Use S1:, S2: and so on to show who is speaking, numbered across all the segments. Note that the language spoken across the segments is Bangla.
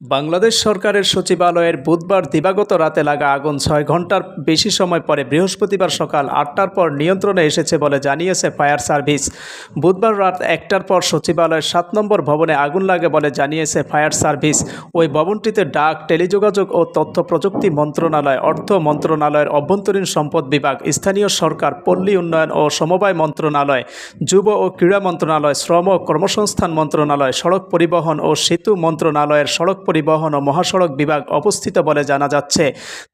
S1: বাংলাদেশ সরকারের সচিবালয়ের বুধবার দিবাগত রাতে লাগা আগুন ছয় ঘণ্টার বেশি সময় পরে বৃহস্পতিবার সকাল আটটার পর নিয়ন্ত্রণে এসেছে বলে জানিয়েছে ফায়ার সার্ভিস। বুধবার রাত একটার পর সচিবালয়ের সাত নম্বর ভবনে আগুন লাগে বলে জানিয়েছে ফায়ার সার্ভিস। ওই ভবনটিতে ডাক, টেলিযোগাযোগ ও তথ্য প্রযুক্তি মন্ত্রণালয়, অর্থ মন্ত্রণালয়ের অভ্যন্তরীণ সম্পদ বিভাগ, স্থানীয় সরকার, পল্লী উন্নয়ন ও সমবায় মন্ত্রণালয়, যুব ও ক্রীড়া মন্ত্রণালয়, শ্রম ও কর্মসংস্থান মন্ত্রণালয়, সড়ক পরিবহন ও সেতু মন্ত্রণালয়ের সড়ক পরিবহন ও মহাসড়ক বিভাগ অবস্থিত বলে জানা যাচ্ছে।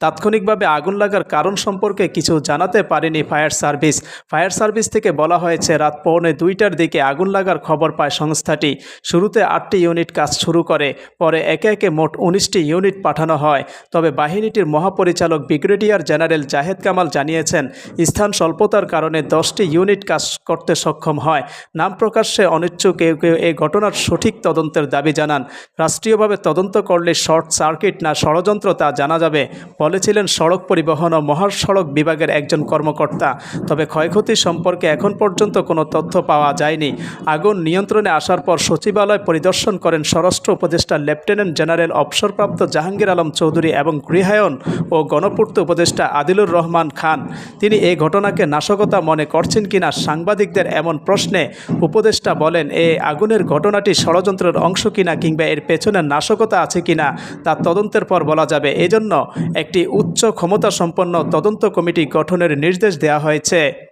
S1: তাৎক্ষণিকভাবে আগুন লাগার কারণ সম্পর্কে কিছু জানাতে পারেনি ফায়ার সার্ভিস। ফায়ার সার্ভিস থেকে বলা হয়েছে, রাত পৌনে দুইটার দিকে আগুন লাগার খবর পায় সংস্থাটি। শুরুতে আটটি ইউনিট কাজ শুরু করে, পরে একে একে মোট উনিশটি ইউনিট পাঠানো হয়। তবে বাহিনীটির মহাপরিচালক ব্রিগেডিয়ার জেনারেল জাহেদ কামাল জানিয়েছেন, স্থান স্বল্পতার কারণে দশটি ইউনিট কাজ করতে সক্ষম হয়। নাম প্রকাশ্যে অনিচ্ছুক কেউ কেউ এই ঘটনার সঠিক তদন্তের দাবি জানান। রাষ্ট্রীয়ভাবে তদন্ত করলে শর্ট সার্কিট না ষড়যন্ত্র তা জানা যাবে, বলেছিলেন সড়ক পরিবহন ও মহাসড়ক বিভাগের একজন কর্মকর্তা। তবে ক্ষয়ক্ষতি সম্পর্কে এখন পর্যন্ত কোনো তথ্য পাওয়া যায়নি। আগুন নিয়ন্ত্রণে আসার পর সচিবালয় পরিদর্শন করেন স্বরাষ্ট্র উপদেষ্টা লেফটেন্যান্ট জেনারেল অবসরপ্রাপ্ত জাহাঙ্গীর আলম চৌধুরী এবং গৃহায়ন ও গণপূর্ত উপদেষ্টা আদিলুর রহমান খান। তিনি এই ঘটনাকে নাশকতা মনে করছেন কিনা সাংবাদিকদের এমন প্রশ্নে উপদেষ্টা বলেন, এ আগুনের ঘটনাটি ষড়যন্ত্রের অংশ কিনা কিংবা এর পেছনে নাশকতা আছে কি না তা তদন্তের পর বলা যাবে। এজন্য একটি উচ্চ ক্ষমতা সম্পন্ন তদন্ত কমিটি গঠনের নির্দেশ দেওয়া হয়েছে।